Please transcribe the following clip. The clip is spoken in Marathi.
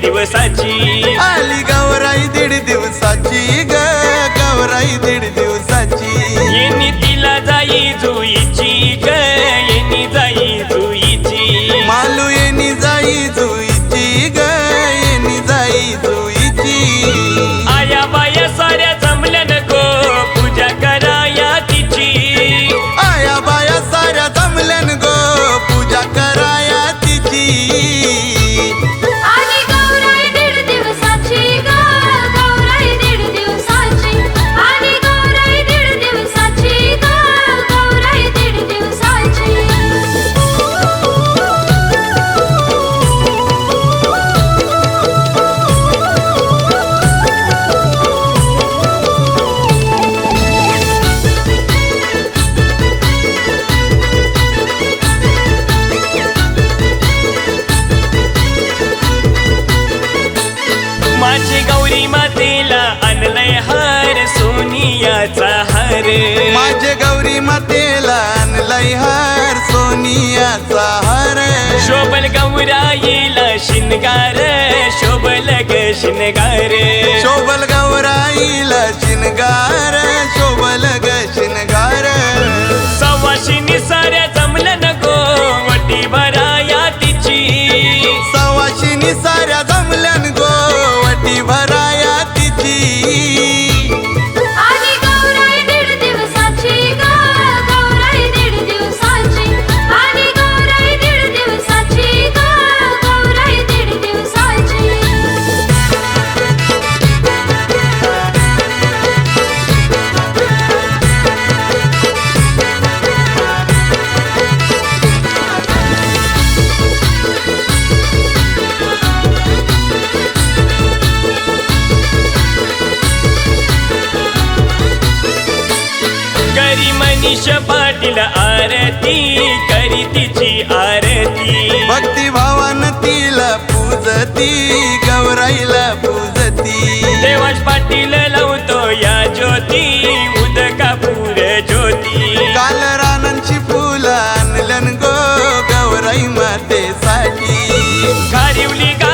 दिवसाची. आली गवराई दीड दिवसाची ग गवराई दीड दिवसाची. येणी तिला जाई जुई. देवाचा हरे. माझे गौरी मातेला आणलाय हर सोनियाचा हर. शोभल गौराईला शिनगार शोभल ग शिनगारे. गणेश पाटील आरती करी तिची आरती. भक्ती भावान तिला पूजती गौराईला पूजती. देवाश पाटील लावतो या ज्योती उदका पूर ज्योती. काल रानांची फुलं गो गौराई मातेसाठी. खारिवली का